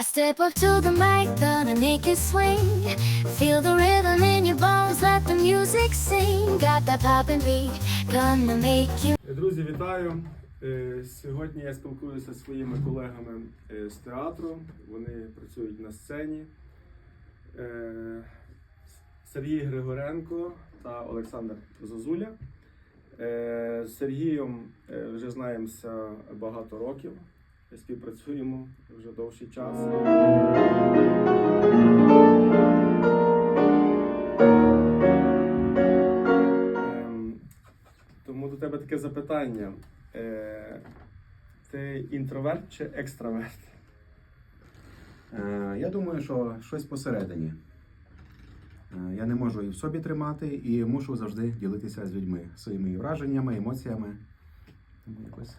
I step up to the mic, gonna make it swing. Feel the rhythm in your bones, let the music sing. Got that poppin' beat, gonna make you. Друзі, вітаю! Е, Сьогодні я спілкуюся зі своїми колегами е, з театру. Вони працюють на сцені. Е, Сергій Григоренко та Олександр Зозуля. Е, З Сергієм е, вже знаємося багато років. Співпрацюємо вже довший час. Ем, Тому до тебе таке запитання. Е, Ти інтроверт чи екстраверт? Е, Я думаю, що щось посередині. Е, Я не можу і в собі тримати, і мушу завжди ділитися з людьми своїми враженнями, емоціями. Тому якось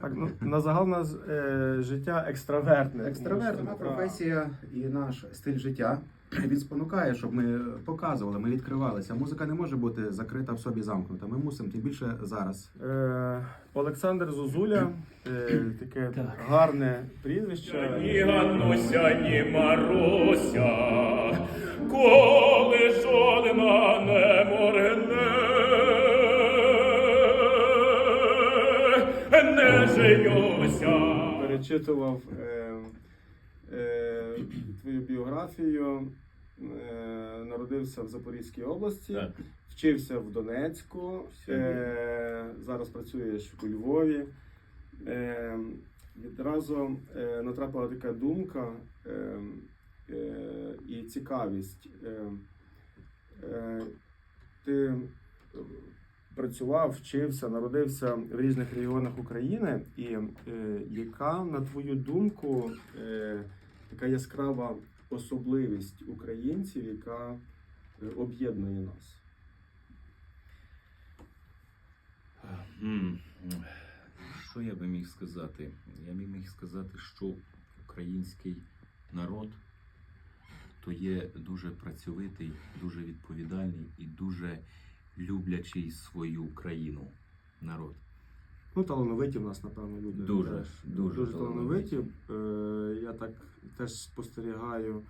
Так, ну, на загал у нас е, життя екстравертне. екстравертна Тому професія і наш стиль життя. Він спонукає, щоб ми показували, ми відкривалися. Музика не може бути закрита в собі замкнута. Ми мусимо тим більше зараз. Е, Олександр Зозуля, е, таке гарне прізвище. Ні Ганнуся, ні Маруся, коли жодна не. Перечитував е, е, твою біографію. Е, народився в Запорізькій області. Так. Вчився в Донецьку, е, зараз працюєш у Львові. Е, відразу е, натрапила така думка е, е, і цікавість. Е, е, ти працював, вчився, народився в різних регіонах України, і е, яка, на твою думку, е, така яскрава особливість українців, яка е, об'єднує нас? Що я би міг сказати? Я би міг сказати, що український народ то є дуже працьовитий, дуже відповідальний і дуже люблячий свою країну народ. Ну, талановиті в нас, напевно, люди. Дуже, теж. дуже дуже талановиті. Е, я так теж спостерігаю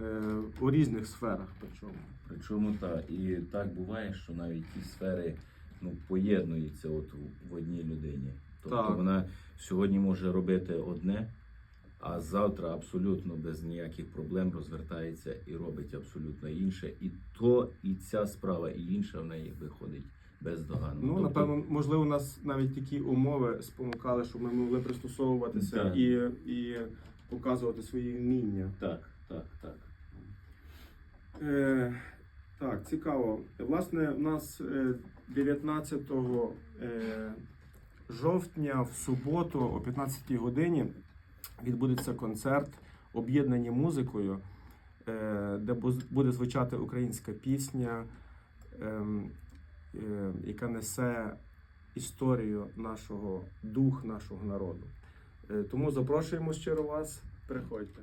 е, у різних сферах. Причому. Причому та і так буває, що навіть ті сфери ну, поєднуються от в- в одній людині. Тобто Так. вона сьогодні може робити одне, а завтра абсолютно без ніяких проблем розвертається і робить абсолютно інше. І то, і ця справа, і інша в неї виходить бездоганно. Ну, Тобто, напевно, можливо, у нас навіть такі умови спонукали, щоб ми могли пристосовуватися Так. і, і показувати свої вміння. Так, так, так. Е, так, цікаво. Власне, у нас е, 19 е, жовтня в суботу о 15 годині відбудеться концерт об'єднані музикою, е, де буде звучати українська пісня, ем, е, яка несе історію нашого, дух нашого народу. Е, Тому запрошуємо щиро вас. Приходьте.